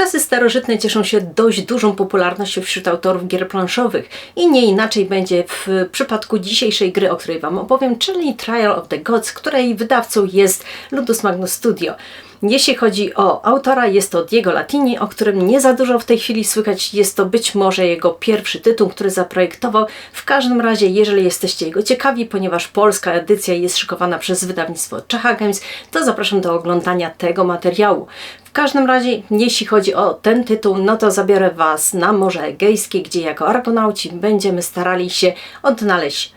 Czasy starożytne cieszą się dość dużą popularnością wśród autorów gier planszowych i nie inaczej będzie w przypadku dzisiejszej gry, o której Wam opowiem, czyli Trial of the Gods, której wydawcą jest Ludus Magnus Studio. Jeśli chodzi o autora, jest to Diego Latini, o którym nie za dużo w tej chwili słychać. Jest to być może jego pierwszy tytuł, który zaprojektował. W każdym razie, jeżeli jesteście jego ciekawi, ponieważ polska edycja jest szykowana przez wydawnictwo Czacha Games, to zapraszam do oglądania tego materiału. W każdym razie, jeśli chodzi o ten tytuł, no to zabiorę Was na Morze Egejskie, gdzie jako argonauci będziemy starali się odnaleźć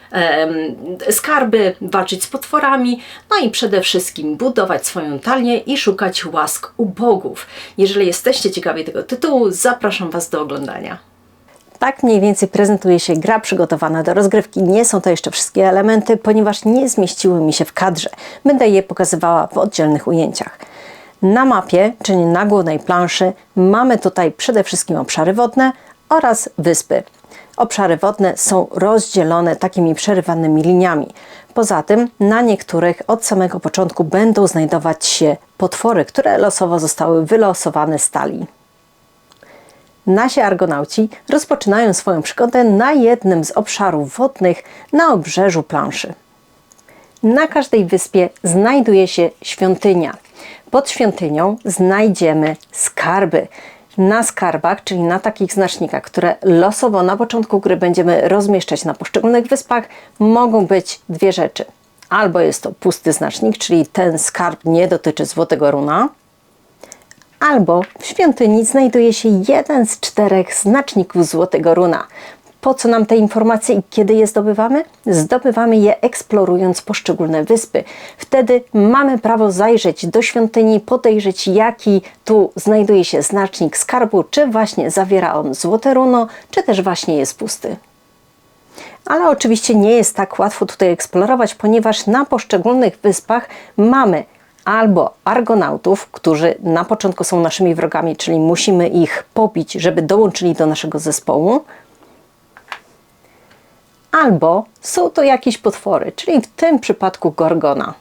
skarby, walczyć z potworami, no i przede wszystkim budować swoją talię i szukać łask u bogów. Jeżeli jesteście ciekawi tego tytułu, zapraszam Was do oglądania. Tak mniej więcej prezentuje się gra przygotowana do rozgrywki. Nie są to jeszcze wszystkie elementy, ponieważ nie zmieściły mi się w kadrze. Będę je pokazywała w oddzielnych ujęciach. Na mapie, czyli na głównej planszy, mamy tutaj przede wszystkim obszary wodne oraz wyspy. Obszary wodne są rozdzielone takimi przerywanymi liniami. Poza tym na niektórych od samego początku będą znajdować się potwory, które losowo zostały wylosowane z talii. Nasi argonauci rozpoczynają swoją przygodę na jednym z obszarów wodnych na obrzeżu planszy. Na każdej wyspie znajduje się świątynia. Pod świątynią znajdziemy skarby. Na skarbach, czyli na takich znacznikach, które losowo na początku gry będziemy rozmieszczać na poszczególnych wyspach, mogą być dwie rzeczy. Albo jest to pusty znacznik, czyli ten skarb nie dotyczy złotego runa, albo w świątyni znajduje się jeden z czterech znaczników złotego runa. Po co nam te informacje i kiedy je zdobywamy? Zdobywamy je eksplorując poszczególne wyspy. Wtedy mamy prawo zajrzeć do świątyni, podejrzeć jaki tu znajduje się znacznik skarbu, czy właśnie zawiera on złote runo, czy też właśnie jest pusty. Ale oczywiście nie jest tak łatwo tutaj eksplorować, ponieważ na poszczególnych wyspach mamy albo argonautów, którzy na początku są naszymi wrogami, czyli musimy ich pobić, żeby dołączyli do naszego zespołu, albo są to jakieś potwory, czyli w tym przypadku gorgona.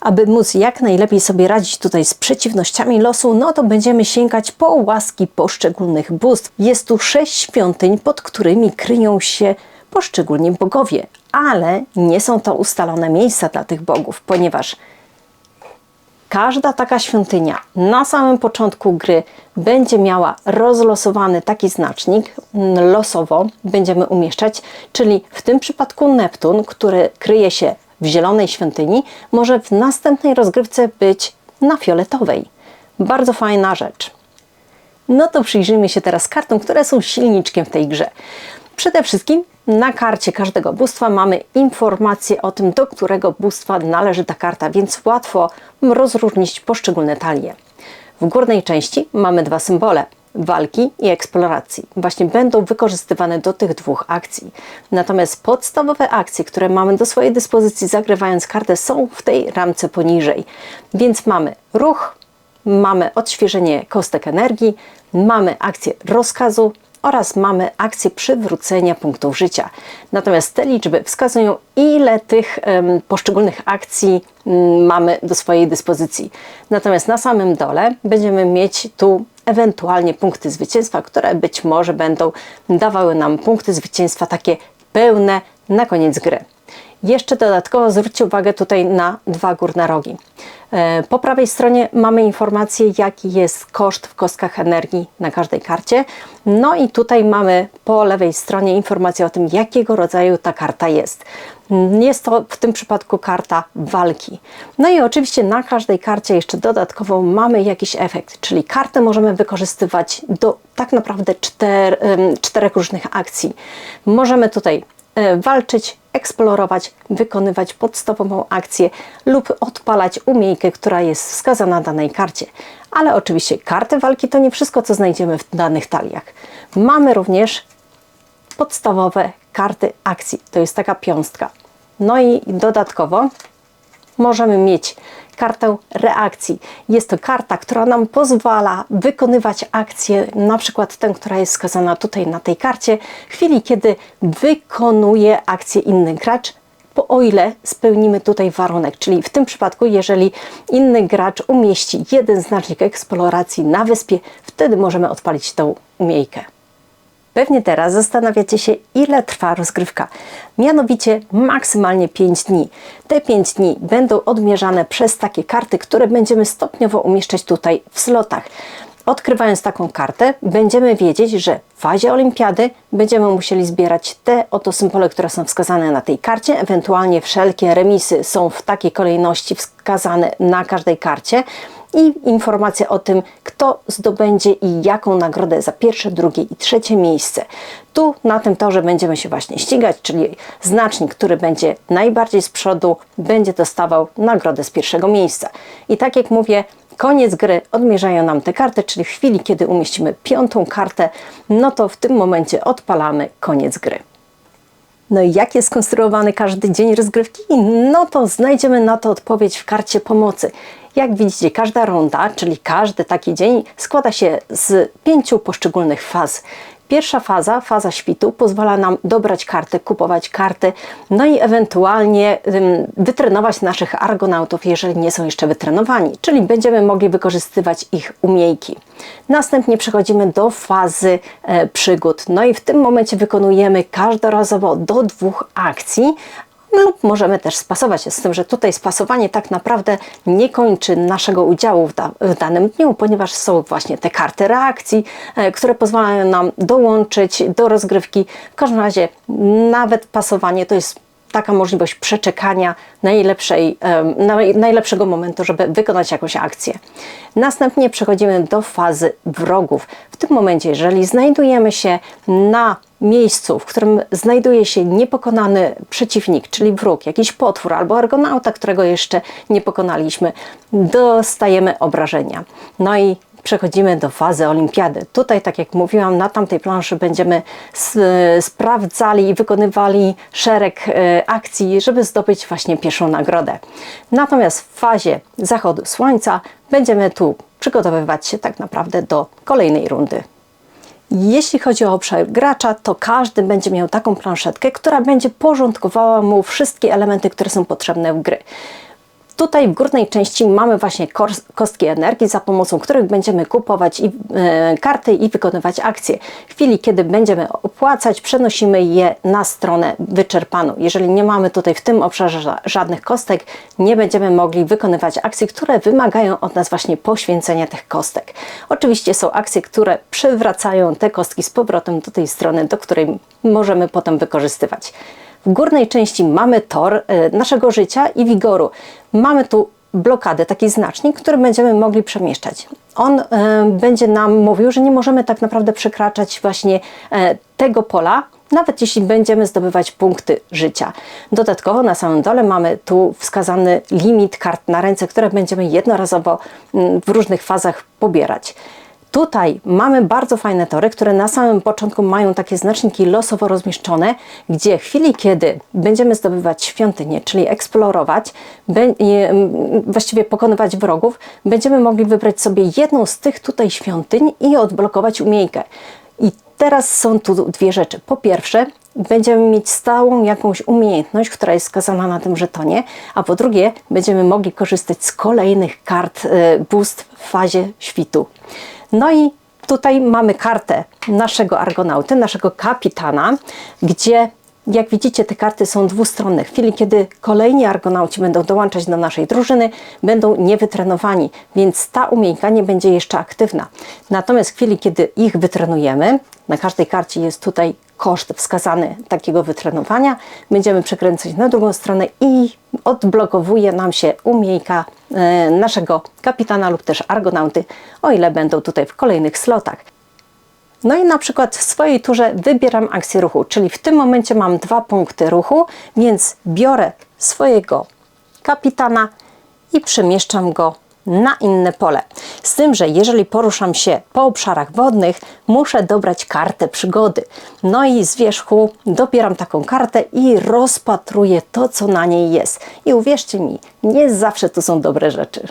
Aby móc jak najlepiej sobie radzić tutaj z przeciwnościami losu, no to będziemy sięgać po łaski poszczególnych bóstw. Jest tu sześć świątyń, pod którymi kryją się poszczególni bogowie, ale nie są to ustalone miejsca dla tych bogów, ponieważ każda taka świątynia na samym początku gry będzie miała rozlosowany taki znacznik, losowo będziemy umieszczać, czyli w tym przypadku Neptun, który kryje się w zielonej świątyni, może w następnej rozgrywce być na fioletowej. Bardzo fajna rzecz. No to przyjrzyjmy się teraz kartom, które są silniczkiem w tej grze. Przede wszystkim na karcie każdego bóstwa mamy informację o tym, do którego bóstwa należy ta karta, więc łatwo rozróżnić poszczególne talie. W górnej części mamy dwa symbole walki i eksploracji. Właśnie będą wykorzystywane do tych dwóch akcji. Natomiast podstawowe akcje, które mamy do swojej dyspozycji zagrywając kartę są w tej ramce poniżej. Więc mamy ruch, mamy odświeżenie kostek energii, mamy akcję rozkazu, oraz mamy akcję przywrócenia punktów życia. Natomiast te liczby wskazują, ile tych um, poszczególnych akcji um, mamy do swojej dyspozycji. Natomiast na samym dole będziemy mieć tu ewentualnie punkty zwycięstwa, które być może będą dawały nam punkty zwycięstwa takie pełne na koniec gry. Jeszcze dodatkowo zwróćcie uwagę tutaj na dwa górne rogi. E, po prawej stronie mamy informację, jaki jest koszt w kostkach energii na każdej karcie. No i tutaj mamy po lewej stronie informację o tym, jakiego rodzaju ta karta jest. Jest to w tym przypadku karta walki. No i oczywiście na każdej karcie jeszcze dodatkowo mamy jakiś efekt, czyli kartę możemy wykorzystywać do tak naprawdę czter, czterech różnych akcji. Możemy tutaj E, walczyć, eksplorować, wykonywać podstawową akcję lub odpalać umiejkę, która jest wskazana na danej karcie. Ale oczywiście karty walki to nie wszystko, co znajdziemy w danych taliach. Mamy również podstawowe karty akcji. To jest taka piąstka. No i dodatkowo możemy mieć kartę reakcji. Jest to karta, która nam pozwala wykonywać akcję, na przykład tę, która jest wskazana tutaj na tej karcie, w chwili kiedy wykonuje akcję inny gracz, o ile spełnimy tutaj warunek, czyli w tym przypadku, jeżeli inny gracz umieści jeden znacznik eksploracji na wyspie, wtedy możemy odpalić tą umiejkę. Pewnie teraz zastanawiacie się, ile trwa rozgrywka. Mianowicie maksymalnie 5 dni. Te 5 dni będą odmierzane przez takie karty, które będziemy stopniowo umieszczać tutaj w slotach. Odkrywając taką kartę, będziemy wiedzieć, że w fazie olimpiady będziemy musieli zbierać te oto symbole, które są wskazane na tej karcie, ewentualnie wszelkie remisy są w takiej kolejności wskazane na każdej karcie i informacje o tym, kto zdobędzie i jaką nagrodę za pierwsze, drugie i trzecie miejsce. Tu na tym torze będziemy się właśnie ścigać, czyli znacznik, który będzie najbardziej z przodu, będzie dostawał nagrodę z pierwszego miejsca. I tak jak mówię, koniec gry odmierzają nam te karty, czyli w chwili, kiedy umieścimy piątą kartę, no to w tym momencie odpalamy koniec gry. No i jak jest skonstruowany każdy dzień rozgrywki? No to znajdziemy na to odpowiedź w karcie pomocy. Jak widzicie, każda runda, czyli każdy taki dzień składa się z pięciu poszczególnych faz. Pierwsza faza, faza świtu, pozwala nam dobrać karty, kupować karty, no i ewentualnie wytrenować naszych argonautów, jeżeli nie są jeszcze wytrenowani, czyli będziemy mogli wykorzystywać ich umiejki. Następnie przechodzimy do fazy e, przygód, no i w tym momencie wykonujemy każdorazowo do dwóch akcji, lub możemy też spasować się z tym, że tutaj spasowanie tak naprawdę nie kończy naszego udziału w, da w, danym dniu, ponieważ są właśnie te karty reakcji, e, które pozwalają nam dołączyć do rozgrywki. W każdym razie nawet pasowanie to jest taka możliwość przeczekania najlepszej, najlepszego momentu, żeby wykonać jakąś akcję. Następnie przechodzimy do fazy wrogów. W tym momencie, jeżeli znajdujemy się na miejscu, w którym znajduje się niepokonany przeciwnik, czyli wróg, jakiś potwór albo argonauta, którego jeszcze nie pokonaliśmy, dostajemy obrażenia. No i przechodzimy do fazy olimpiady. Tutaj, tak jak mówiłam, na tamtej planszy będziemy sprawdzali i wykonywali szereg e, akcji, żeby zdobyć właśnie pierwszą nagrodę. Natomiast w fazie zachodu słońca będziemy tu przygotowywać się tak naprawdę do kolejnej rundy. Jeśli chodzi o obszar gracza, to każdy będzie miał taką planszetkę, która będzie porządkowała mu wszystkie elementy, które są potrzebne w gry. Tutaj w górnej części mamy właśnie kostki energii, za pomocą których będziemy kupować i, e, karty i wykonywać akcje. W chwili, kiedy będziemy opłacać, przenosimy je na stronę wyczerpaną. Jeżeli nie mamy tutaj w tym obszarze żadnych kostek, nie będziemy mogli wykonywać akcji, które wymagają od nas właśnie poświęcenia tych kostek. Oczywiście są akcje, które przywracają te kostki z powrotem do tej strony, do której możemy potem wykorzystywać. W górnej części mamy tor e, naszego życia i wigoru. Mamy tu blokadę, taki znacznik, który będziemy mogli przemieszczać. On y, będzie nam mówił, że nie możemy tak naprawdę przekraczać właśnie y, tego pola, nawet jeśli będziemy zdobywać punkty życia. Dodatkowo na samym dole mamy tu wskazany limit kart na ręce, które będziemy jednorazowo y, w różnych fazach pobierać. Tutaj mamy bardzo fajne tory, które na samym początku mają takie znaczniki losowo rozmieszczone, gdzie w chwili, kiedy będziemy zdobywać świątynię, czyli eksplorować, właściwie pokonywać wrogów, będziemy mogli wybrać sobie jedną z tych tutaj świątyń i odblokować umiejkę. I teraz są tu dwie rzeczy. Po pierwsze, będziemy mieć stałą jakąś umiejętność, która jest skazana na tym żetonie, a po drugie, będziemy mogli korzystać z kolejnych kart e, boost w fazie świtu. No i tutaj mamy kartę naszego argonauty, naszego kapitana, gdzie jak widzicie, te karty są dwustronne. W chwili, kiedy kolejni argonauci będą dołączać do naszej drużyny, będą niewytrenowani, więc ta umiejka nie będzie jeszcze aktywna. Natomiast w chwili, kiedy ich wytrenujemy, na każdej karcie jest tutaj koszt wskazany takiego wytrenowania, będziemy przekręcać na drugą stronę i odblokowuje nam się umiejka e, naszego kapitana lub też argonauty, o ile będą tutaj w kolejnych slotach. No i na przykład w swojej turze wybieram akcję ruchu, czyli w tym momencie mam dwa punkty ruchu, więc biorę swojego kapitana i przemieszczam go na inne pole. Z tym, że jeżeli poruszam się po obszarach wodnych, muszę dobrać kartę przygody. No i z wierzchu dobieram taką kartę i rozpatruję to, co na niej jest. I uwierzcie mi, nie zawsze to są dobre rzeczy.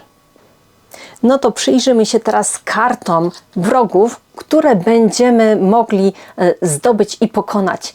No to przyjrzymy się teraz kartom wrogów, które będziemy mogli e, zdobyć i pokonać.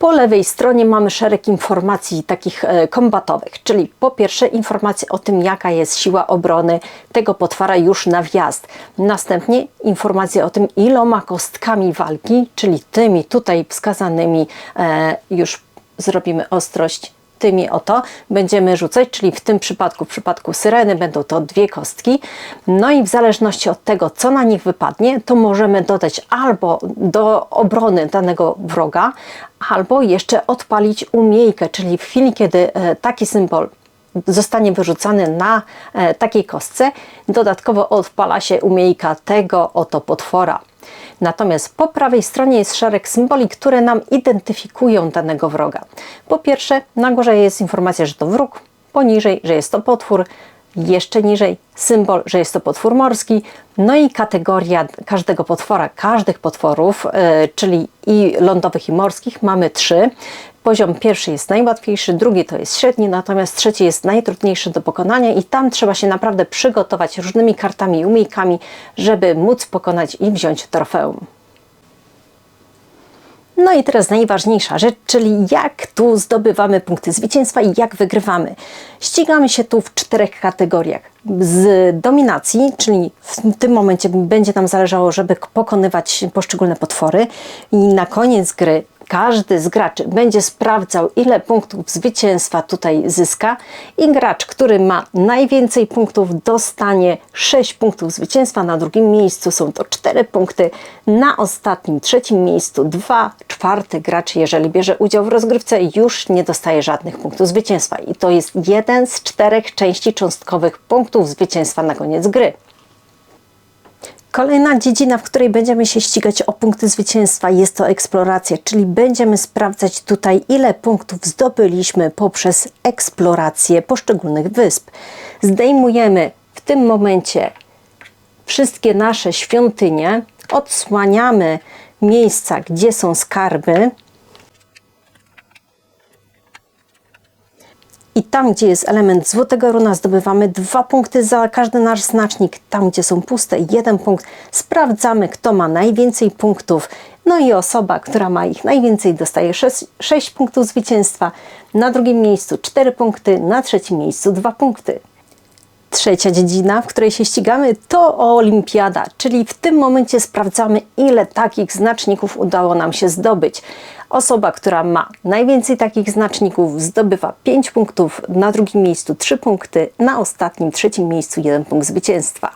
Po lewej stronie mamy szereg informacji takich e, kombatowych, czyli po pierwsze informacje o tym, jaka jest siła obrony tego potwora już na wjazd. Następnie informacje o tym, iloma kostkami walki, czyli tymi tutaj wskazanymi, e, już zrobimy ostrość tymi oto będziemy rzucać, czyli w tym przypadku, w przypadku syreny będą to dwie kostki. No i w zależności od tego, co na nich wypadnie, to możemy dodać albo do obrony danego wroga, albo jeszcze odpalić umiejkę, czyli w chwili, kiedy e, taki symbol zostanie wyrzucany na e, takiej kostce, dodatkowo odpala się umiejka tego oto potwora. Natomiast po prawej stronie jest szereg symboli, które nam identyfikują danego wroga. Po pierwsze, na górze jest informacja, że to wróg, poniżej, że jest to potwór, jeszcze niżej symbol, że jest to potwór morski, no i kategoria każdego potwora, każdych potworów, yy, czyli i lądowych, i morskich, mamy trzy. Poziom pierwszy jest najłatwiejszy, drugi to jest średni, natomiast trzeci jest najtrudniejszy do pokonania i tam trzeba się naprawdę przygotować różnymi kartami i umiejkami, żeby móc pokonać i wziąć trofeum. No i teraz najważniejsza rzecz, czyli jak tu zdobywamy punkty zwycięstwa i jak wygrywamy. Ścigamy się tu w czterech kategoriach. Z dominacji, czyli w tym momencie będzie nam zależało, żeby pokonywać poszczególne potwory i na koniec gry każdy z graczy będzie sprawdzał, ile punktów zwycięstwa tutaj zyska i gracz, który ma najwięcej punktów dostanie 6 punktów zwycięstwa, na drugim miejscu są to 4 punkty, na ostatnim, trzecim miejscu 2, czwarty gracz, jeżeli bierze udział w rozgrywce, już nie dostaje żadnych punktów zwycięstwa. I to jest jeden z czterech części cząstkowych punktów zwycięstwa na koniec gry. Kolejna dziedzina, w której będziemy się ścigać o punkty zwycięstwa, jest to eksploracja, czyli będziemy sprawdzać tutaj, ile punktów zdobyliśmy poprzez eksplorację poszczególnych wysp. Zdejmujemy w tym momencie wszystkie nasze świątynie, odsłaniamy miejsca, gdzie są skarby, I tam, gdzie jest element złotego runa, zdobywamy dwa punkty za każdy nasz znacznik. Tam, gdzie są puste, jeden punkt. Sprawdzamy, kto ma najwięcej punktów. No i osoba, która ma ich najwięcej, dostaje 6, 6 punktów zwycięstwa. Na drugim miejscu 4 punkty, na trzecim miejscu 2 punkty. Trzecia dziedzina, w której się ścigamy, to olimpiada, czyli w tym momencie sprawdzamy, ile takich znaczników udało nam się zdobyć. Osoba, która ma najwięcej takich znaczników, zdobywa 5 punktów, na drugim miejscu 3 punkty, na ostatnim, trzecim miejscu 1 punkt zwycięstwa.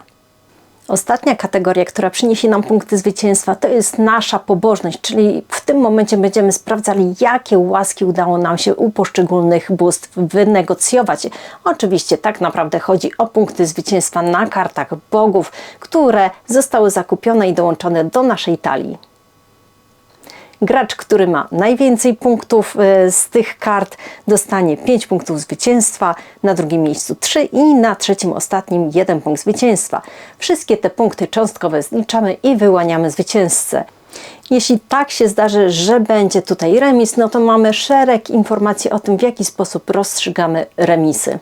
Ostatnia kategoria, która przyniesie nam punkty zwycięstwa, to jest nasza pobożność, czyli w tym momencie będziemy sprawdzali, jakie łaski udało nam się u poszczególnych bóstw wynegocjować. Oczywiście tak naprawdę chodzi o punkty zwycięstwa na kartach bogów, które zostały zakupione i dołączone do naszej talii. Gracz, który ma najwięcej punktów e, z tych kart, dostanie 5 punktów zwycięstwa, na drugim miejscu 3 i na trzecim, ostatnim 1 punkt zwycięstwa. Wszystkie te punkty cząstkowe zliczamy i wyłaniamy zwycięzcę. Jeśli tak się zdarzy, że będzie tutaj remis, no to mamy szereg informacji o tym, w jaki sposób rozstrzygamy remisy.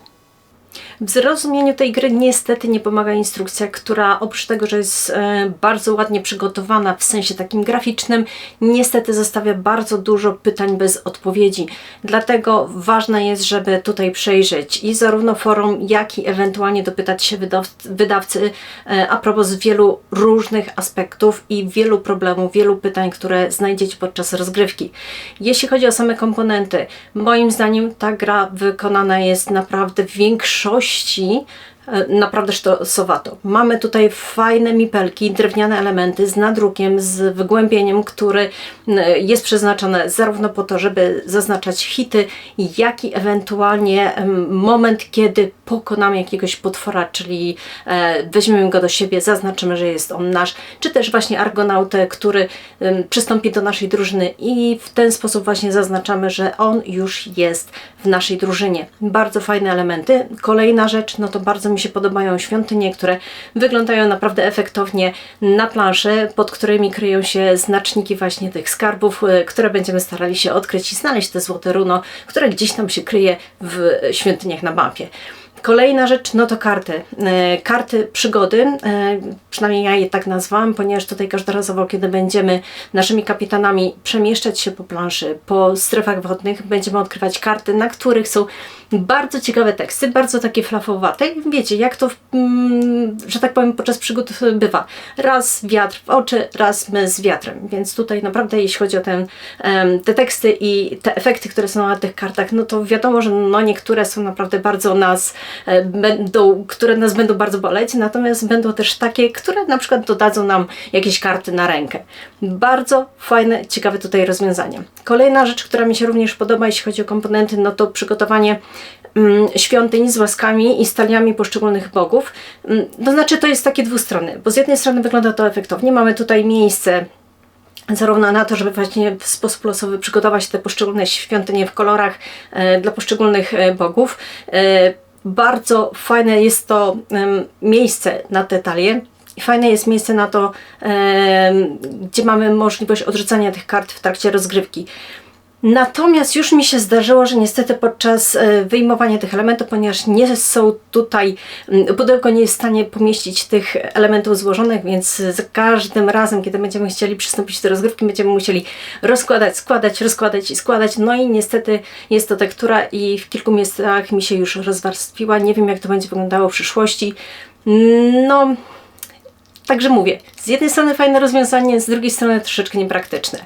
W zrozumieniu tej gry niestety nie pomaga instrukcja, która oprócz tego, że jest e, bardzo ładnie przygotowana w sensie takim graficznym, niestety zostawia bardzo dużo pytań bez odpowiedzi. Dlatego ważne jest, żeby tutaj przejrzeć i zarówno forum, jak i ewentualnie dopytać się wydawcy e, a propos wielu różnych aspektów i wielu problemów, wielu pytań, które znajdziecie podczas rozgrywki. Jeśli chodzi o same komponenty, moim zdaniem ta gra wykonana jest naprawdę w większości E, naprawdę sztosowato. Mamy tutaj fajne mipelki, drewniane elementy z nadrukiem, z wygłębieniem, który jest przeznaczone zarówno po to, żeby zaznaczać hity, jak i ewentualnie moment, kiedy pokonamy jakiegoś potwora, czyli e, weźmiemy go do siebie, zaznaczymy, że jest on nasz, czy też właśnie argonautę, który przystąpi do naszej drużyny i w ten sposób właśnie zaznaczamy, że on już jest w naszej drużynie. Bardzo fajne elementy. Kolejna rzecz, no to bardzo mi się podobają świątynie, które wyglądają naprawdę efektownie na planszy, pod którymi kryją się znaczniki właśnie tych skarbów, e, które będziemy starali się odkryć i znaleźć te złote runo, które gdzieś tam się kryje w świątyniach na mapie. Kolejna rzecz, no to karty. E, Karty przygody, e, przynajmniej ja je tak nazwałam, ponieważ tutaj każdorazowo, kiedy będziemy naszymi kapitanami przemieszczać się po planszy, po strefach wodnych, będziemy odkrywać karty, na których są bardzo ciekawe teksty, bardzo takie flafowate. Wiecie, jak to, mm, że tak powiem, podczas przygód bywa. Raz wiatr w oczy, raz my z wiatrem. Więc tutaj naprawdę, jeśli chodzi o ten, te teksty i te efekty, które są na tych kartach, no to wiadomo, że no niektóre są naprawdę bardzo nas e, będą, które nas będą bardzo boleć, natomiast będą też takie, które na przykład dodadzą nam jakieś karty na rękę. Bardzo fajne, ciekawe tutaj rozwiązanie. Kolejna rzecz, która mi się również podoba, jeśli chodzi o komponenty, no to przygotowanie świątyń z łaskami i staliami poszczególnych bogów. Mm, To znaczy, to jest takie dwustronne, bo z jednej strony wygląda to efektownie, mamy tutaj miejsce zarówno na to, żeby właśnie w sposób losowy przygotować te poszczególne świątynie w kolorach e, dla poszczególnych e, bogów. E, bardzo fajne jest to miejsce na te talie. I fajne jest miejsce na to, gdzie mamy możliwość odrzucania tych kart w trakcie rozgrywki. Natomiast już mi się zdarzyło, że niestety podczas e, wyjmowania tych elementów, ponieważ nie są tutaj, m, pudełko nie jest w stanie pomieścić tych elementów złożonych, więc za każdym razem, kiedy będziemy chcieli przystąpić do rozgrywki, będziemy musieli rozkładać, składać, rozkładać i składać. No i niestety jest to tektura i w kilku miejscach mi się już rozwarstwiła. Nie wiem, jak to będzie wyglądało w przyszłości. No, Także mówię, z jednej strony fajne rozwiązanie, z drugiej strony troszeczkę niepraktyczne.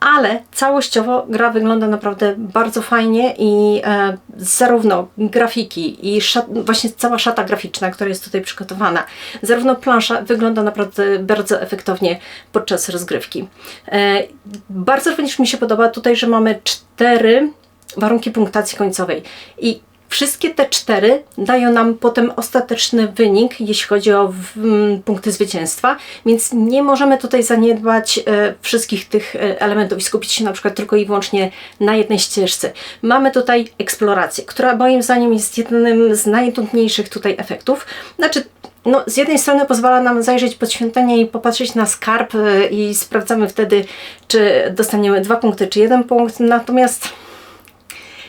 Ale całościowo gra wygląda naprawdę bardzo fajnie i e, zarówno grafiki i właśnie cała szata graficzna, która jest tutaj przygotowana, zarówno plansza wygląda naprawdę bardzo efektownie podczas rozgrywki. E, bardzo również mi się podoba tutaj, że mamy cztery warunki punktacji końcowej i Wszystkie te cztery dają nam potem ostateczny wynik, jeśli chodzi o w, m, punkty zwycięstwa, więc nie możemy tutaj zaniedbać e, wszystkich tych e, elementów i skupić się na przykład tylko i wyłącznie na jednej ścieżce. Mamy tutaj eksplorację, która moim zdaniem jest jednym z najtrudniejszych tutaj efektów. Znaczy, no, z jednej strony pozwala nam zajrzeć pod świątynię i popatrzeć na skarb e, i sprawdzamy wtedy, czy dostaniemy dwa punkty, czy jeden punkt, natomiast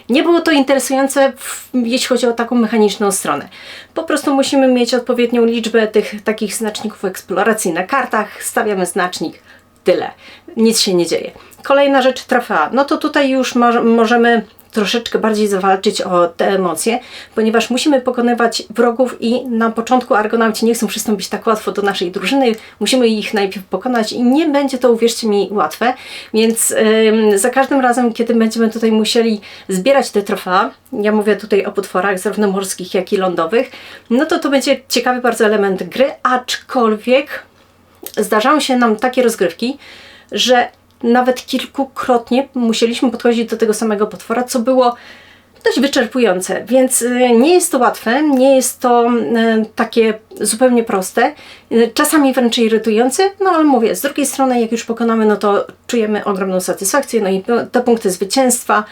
nie było to interesujące, w, jeśli chodzi o taką mechaniczną stronę. Po prostu musimy mieć odpowiednią liczbę tych takich znaczników eksploracji na kartach, stawiamy znacznik, tyle. Nic się nie dzieje. Kolejna rzecz, trofea. No to tutaj już mo możemy troszeczkę bardziej zawalczyć o te emocje, ponieważ musimy pokonywać wrogów i na początku Argonauci nie chcą przystąpić tak łatwo do naszej drużyny, musimy ich najpierw pokonać i nie będzie to, uwierzcie mi, łatwe, więc za każdym razem, kiedy będziemy tutaj musieli zbierać te trofea, ja mówię tutaj o potworach zarówno morskich, jak i lądowych, no to to będzie ciekawy bardzo element gry, aczkolwiek zdarzają się nam takie rozgrywki, że nawet kilkukrotnie musieliśmy podchodzić do tego samego potwora, co było dość wyczerpujące, więc y, nie jest to łatwe, nie jest to y, takie zupełnie proste, y, czasami wręcz irytujące, no ale mówię, z drugiej strony jak już pokonamy, no to czujemy ogromną satysfakcję, no i te punkty zwycięstwa,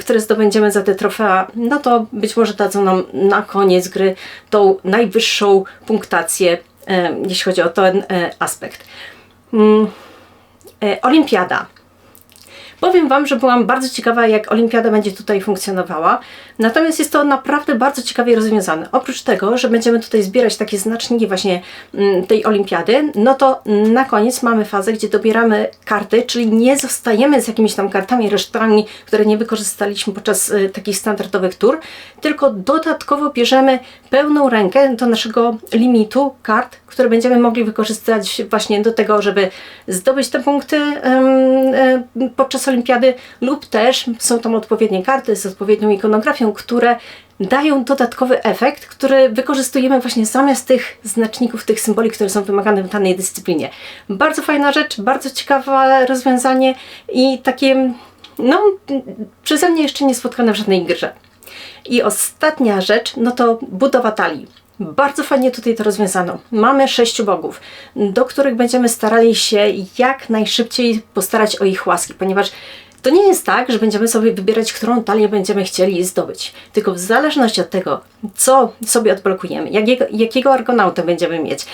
które zdobędziemy za te trofea, no to być może dadzą nam na koniec gry tą najwyższą punktację, jeśli chodzi o ten aspekt. E, Olimpiada. Powiem Wam, że byłam bardzo ciekawa, jak Olimpiada będzie tutaj funkcjonowała. Natomiast jest to naprawdę bardzo ciekawie rozwiązane. Oprócz tego, że będziemy tutaj zbierać takie znaczniki właśnie mm, tej Olimpiady, no to na koniec mamy fazę, gdzie dobieramy karty, czyli nie zostajemy z jakimiś tam kartami, resztami, które nie wykorzystaliśmy podczas y, takich standardowych tur, tylko dodatkowo bierzemy pełną rękę do naszego limitu kart, które będziemy mogli wykorzystać właśnie do tego, żeby zdobyć te punkty podczas olimpiady lub też są tam odpowiednie karty z odpowiednią ikonografią, które dają dodatkowy efekt, który wykorzystujemy właśnie zamiast tych znaczników, tych symboli, które są wymagane w danej dyscyplinie. Bardzo fajna rzecz, bardzo ciekawe rozwiązanie i takie, no, przeze mnie jeszcze nie spotkane w żadnej grze. I ostatnia rzecz, no to budowa talii. Bardzo fajnie tutaj to rozwiązano. Mamy sześciu bogów, do których będziemy starali się jak najszybciej postarać o ich łaski, ponieważ To nie jest tak, że będziemy sobie wybierać, którą talię będziemy chcieli zdobyć, tylko w zależności od tego, co sobie odblokujemy, jakiego, jakiego argonautę będziemy mieć,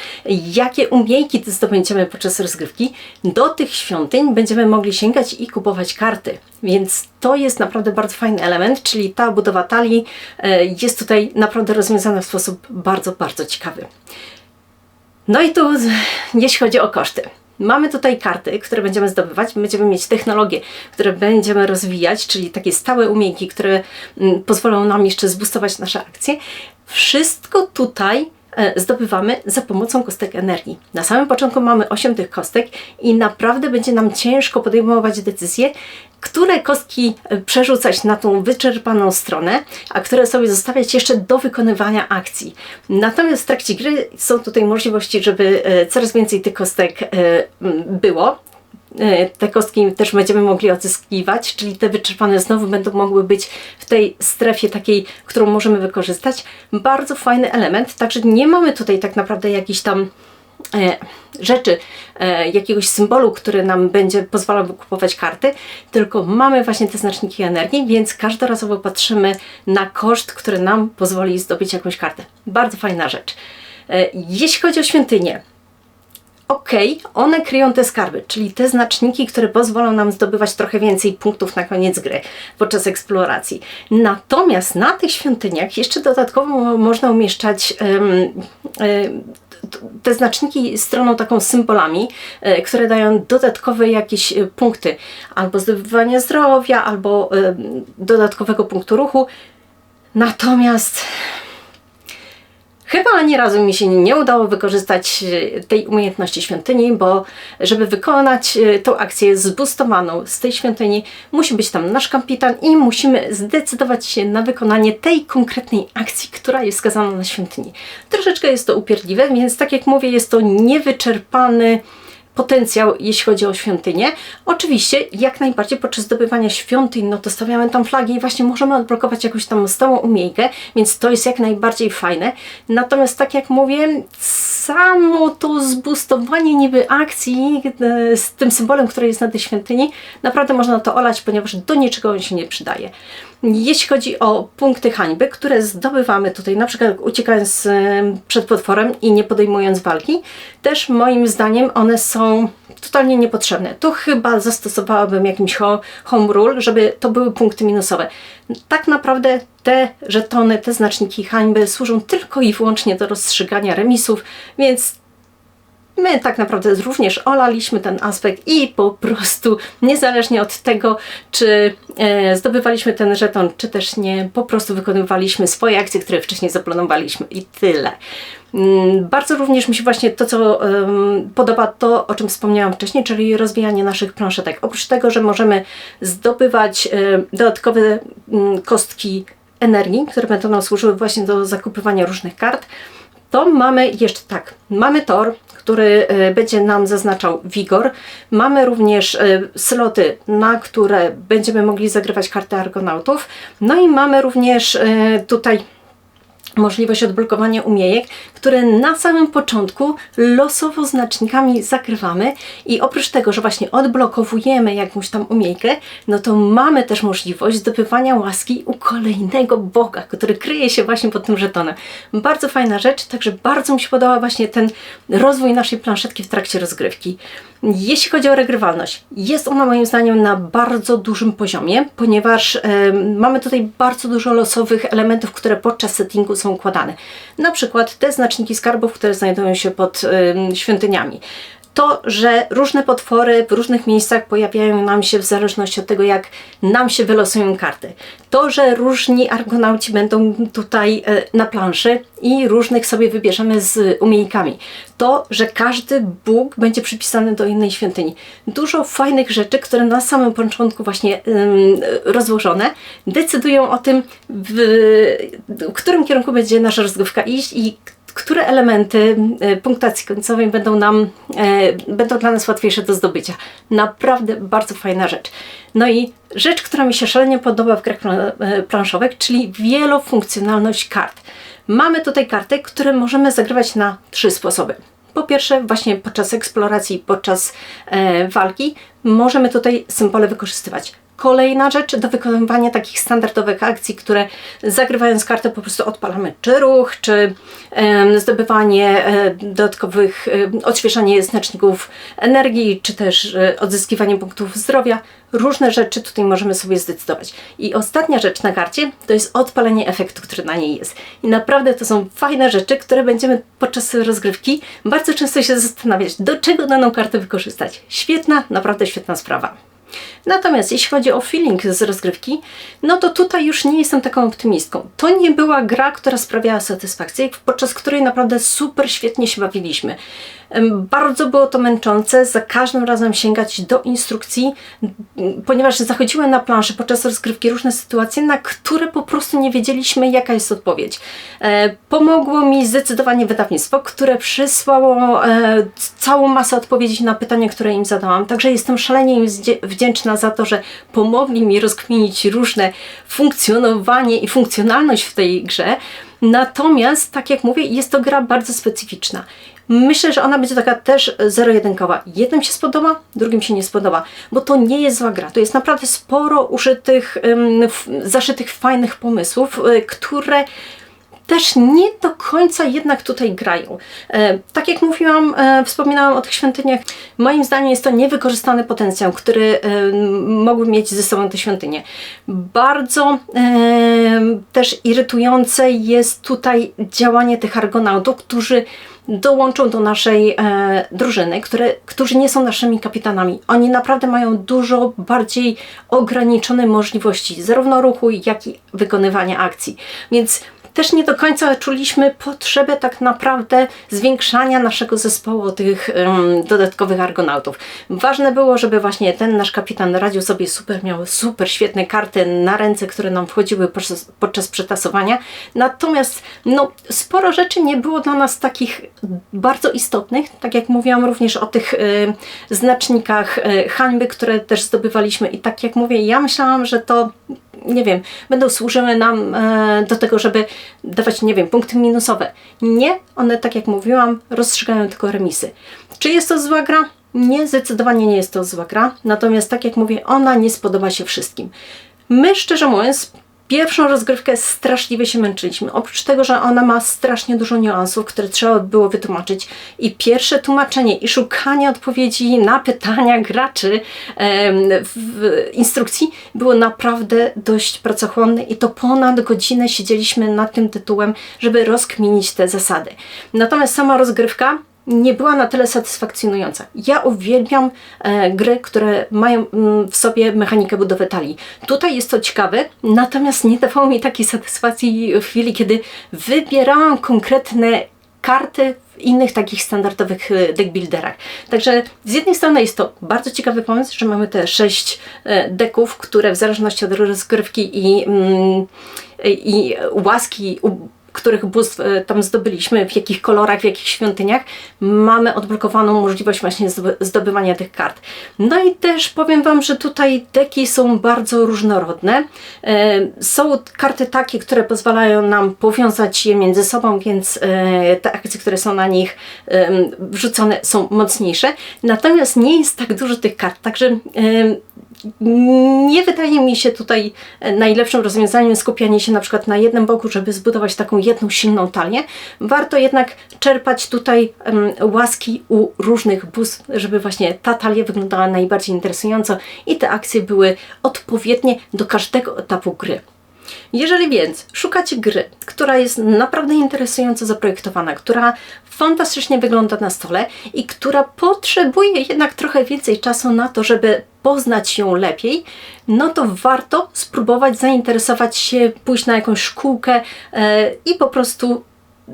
jakie umiejki zdobędziemy podczas rozgrywki, do tych świątyń będziemy mogli sięgać i kupować karty. Więc to jest naprawdę bardzo fajny element, czyli ta budowa talii e, jest tutaj naprawdę rozwiązana w sposób bardzo, bardzo ciekawy. No i tu, jeśli chodzi o koszty. Mamy tutaj karty, które będziemy zdobywać, będziemy mieć technologie, które będziemy rozwijać, czyli takie stałe umiejętności, które mm, pozwolą nam jeszcze zbustować nasze akcje. Wszystko tutaj zdobywamy za pomocą kostek energii. Na samym początku mamy 8 tych kostek i naprawdę będzie nam ciężko podejmować decyzje, które kostki e, przerzucać na tą wyczerpaną stronę, a które sobie zostawiać jeszcze do wykonywania akcji. Natomiast w trakcie gry są tutaj możliwości, żeby e, coraz więcej tych kostek e, było. E, Te kostki też będziemy mogli odzyskiwać, czyli te wyczerpane znowu będą mogły być w tej strefie takiej, którą możemy wykorzystać. Bardzo fajny element, także nie mamy tutaj tak naprawdę jakichś tam e, rzeczy, e, jakiegoś symbolu, który nam będzie pozwalał kupować karty, tylko mamy właśnie te znaczniki energii, więc każdorazowo patrzymy na koszt, który nam pozwoli zdobyć jakąś kartę. Bardzo fajna rzecz. Jeśli chodzi o świątynię, Okej, one kryją te skarby, czyli te znaczniki, które pozwolą nam zdobywać trochę więcej punktów na koniec gry podczas eksploracji. Natomiast na tych świątyniach jeszcze dodatkowo mo- można umieszczać t- te znaczniki stroną taką symbolami, e, które dają dodatkowe jakieś e, punkty albo zdobywania zdrowia, albo dodatkowego punktu ruchu. Natomiast Chyba ani razu mi się nie udało wykorzystać e, tej umiejętności świątyni, bo żeby wykonać e, tą akcję zbustowaną z tej świątyni, musi być tam nasz kapitan i musimy zdecydować się na wykonanie tej konkretnej akcji, która jest wskazana na świątyni. Troszeczkę jest to upierdliwe, więc tak jak mówię, jest to niewyczerpany potencjał, jeśli chodzi o świątynię. Oczywiście, jak najbardziej podczas zdobywania świątyń, no to stawiamy tam flagi i właśnie możemy odblokować jakąś tam stałą umiejkę, więc to jest jak najbardziej fajne. Natomiast tak jak mówię, samo to zbustowanie niby akcji e, z tym symbolem, który jest na tej świątyni, naprawdę można to olać, ponieważ do niczego on się nie przydaje. Jeśli chodzi o punkty hańby, które zdobywamy tutaj, na przykład uciekając e, przed potworem i nie podejmując walki, też moim zdaniem one są totalnie niepotrzebne. Tu chyba zastosowałabym jakimś ho- home rule, żeby to były punkty minusowe. Tak naprawdę te żetony, te znaczniki hańby służą tylko i wyłącznie do rozstrzygania remisów, więc My tak naprawdę również olaliśmy ten aspekt i po prostu niezależnie od tego, czy e, zdobywaliśmy ten żeton, czy też nie, po prostu wykonywaliśmy swoje akcje, które wcześniej zaplanowaliśmy i tyle. Mm, Bardzo również mi się właśnie to, co podoba, to o czym wspomniałam wcześniej, czyli rozwijanie naszych planszetek. Oprócz tego, że możemy zdobywać e, dodatkowe mm, kostki energii, które będą nam służyły właśnie do zakupywania różnych kart, to mamy jeszcze tak, mamy tor, który e, będzie nam zaznaczał wigor. Mamy również e, sloty, na które będziemy mogli zagrywać karty argonautów. No i mamy również e, tutaj możliwość odblokowania umiejek, które na samym początku losowo znacznikami zakrywamy i oprócz tego, że właśnie odblokowujemy jakąś tam umiejkę, no to mamy też możliwość zdobywania łaski u kolejnego boga, który kryje się właśnie pod tym żetonem. Bardzo fajna rzecz, także bardzo mi się podoba właśnie ten rozwój naszej planszetki w trakcie rozgrywki. Jeśli chodzi o regrywalność, jest ona moim zdaniem na bardzo dużym poziomie, ponieważ em, mamy tutaj bardzo dużo losowych elementów, które podczas settingu są układane. Na przykład te znaczniki skarbów, które znajdują się pod em, świątyniami. To, że różne potwory w różnych miejscach pojawiają nam się w zależności od tego, jak nam się wylosują karty. To, że różni argonauci będą tutaj e, na planszy i różnych sobie wybierzemy z umiejkami. To, że każdy Bóg będzie przypisany do innej świątyni. Dużo fajnych rzeczy, które na samym początku właśnie ym, rozłożone, decydują o tym, w, w którym kierunku będzie nasza rozgrywka iść i które elementy e, punktacji końcowej będą nam, e, będą dla nas łatwiejsze do zdobycia. Naprawdę bardzo fajna rzecz. No i rzecz, która mi się szalenie podoba w grach e, planszowych, czyli wielofunkcjonalność kart. Mamy tutaj karty, które możemy zagrywać na trzy sposoby. Po pierwsze, właśnie podczas eksploracji, podczas e, walki, możemy tutaj symbole wykorzystywać. Kolejna rzecz do wykonywania takich standardowych akcji, które zagrywając kartę po prostu odpalamy czy ruch, czy zdobywanie e, dodatkowych, e, odświeżanie znaczników energii, czy też e, odzyskiwanie punktów zdrowia. Różne rzeczy tutaj możemy sobie zdecydować. I ostatnia rzecz na karcie to jest odpalenie efektu, który na niej jest. I naprawdę to są fajne rzeczy, które będziemy podczas rozgrywki bardzo często się zastanawiać, do czego daną kartę wykorzystać. Świetna, naprawdę świetna sprawa. Natomiast jeśli chodzi o feeling z rozgrywki, no to tutaj już nie jestem taką optymistką. To nie była gra, która sprawiała satysfakcję, podczas której naprawdę super świetnie się bawiliśmy. Bardzo było to męczące, za każdym razem sięgać do instrukcji, ponieważ zachodziły na planszy podczas rozgrywki różne sytuacje, na które po prostu nie wiedzieliśmy, jaka jest odpowiedź. E, pomogło mi zdecydowanie wydawnictwo, które przysłało e, całą masę odpowiedzi na pytania, które im zadałam. Także jestem szalenie im wdzięczna za to, że pomogli mi rozkminić różne funkcjonowanie i funkcjonalność w tej grze. Natomiast, tak jak mówię, jest to gra bardzo specyficzna. Myślę, że ona będzie taka też zero-jedynkowa. Jednym się spodoba, drugim się nie spodoba, bo to nie jest zła gra. To jest naprawdę sporo użytych, zaszytych fajnych pomysłów, y, które też nie do końca jednak tutaj grają. E, tak jak mówiłam, e, wspominałam o tych świątyniach, moim zdaniem jest to niewykorzystany potencjał, który mogły mieć ze sobą te świątynie. Bardzo też irytujące jest tutaj działanie tych argonautów, którzy dołączą do naszej e, drużyny, które, którzy nie są naszymi kapitanami. Oni naprawdę mają dużo bardziej ograniczone możliwości, zarówno ruchu, jak i wykonywania akcji. Więc też nie do końca czuliśmy potrzebę tak naprawdę zwiększania naszego zespołu tych em, dodatkowych argonautów. Ważne było, żeby właśnie ten nasz kapitan radził sobie super, miał super świetne karty na ręce, które nam wchodziły podczas, podczas przetasowania. Natomiast no, sporo rzeczy nie było dla nas takich bardzo istotnych, tak jak mówiłam również o tych e, znacznikach e, hańby, które też zdobywaliśmy i tak jak mówię, ja myślałam, że to nie wiem, będą służyły nam e, do tego, żeby dawać, nie wiem, punkty minusowe. Nie, one, tak jak mówiłam, rozstrzygają tylko remisy. Czy jest to zła gra? Nie, zdecydowanie nie jest to zła gra. Natomiast, tak jak mówię, ona nie spodoba się wszystkim. My, szczerze mówiąc, pierwszą rozgrywkę straszliwie się męczyliśmy. Oprócz tego, że ona ma strasznie dużo niuansów, które trzeba było wytłumaczyć i pierwsze tłumaczenie i szukanie odpowiedzi na pytania graczy w instrukcji było naprawdę dość pracochłonne i to ponad godzinę siedzieliśmy nad tym tytułem, żeby rozkminić te zasady. Natomiast sama rozgrywka nie była na tyle satysfakcjonująca. Ja uwielbiam e, gry, które mają mm, w sobie mechanikę budowy talii. Tutaj jest to ciekawe, natomiast nie dawało mi takiej satysfakcji w chwili, kiedy wybierałam konkretne karty w innych takich standardowych e, deckbuilderach. Także z jednej strony jest to bardzo ciekawy pomysł, że mamy te sześć e, deków, które w zależności od rozgrywki i, mm, i łaski u- których bóstw e, tam zdobyliśmy, w jakich kolorach, w jakich świątyniach, mamy odblokowaną możliwość właśnie zdoby- zdobywania tych kart. No i też powiem Wam, że tutaj deki są bardzo różnorodne. E, Są karty takie, które pozwalają nam powiązać je między sobą, więc e, te akcje, które są na nich wrzucone są mocniejsze. Natomiast nie jest tak dużo tych kart, także nie wydaje mi się tutaj e, najlepszym rozwiązaniem skupianie się na przykład na jednym boku, żeby zbudować taką jedną silną talię. Warto jednak czerpać tutaj łaski u różnych bóstw, żeby właśnie ta talia wyglądała najbardziej interesująco i te akcje były odpowiednie do każdego etapu gry. Jeżeli więc szukacie gry, która jest naprawdę interesująco zaprojektowana, która fantastycznie wygląda na stole i która potrzebuje jednak trochę więcej czasu na to, żeby poznać ją lepiej, no to warto spróbować zainteresować się, pójść na jakąś szkółkę e, i po prostu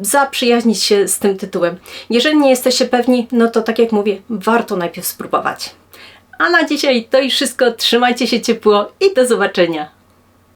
zaprzyjaźnić się z tym tytułem. Jeżeli nie jesteście pewni, no to tak jak mówię, warto najpierw spróbować. A na dzisiaj to już wszystko. Trzymajcie się ciepło i do zobaczenia.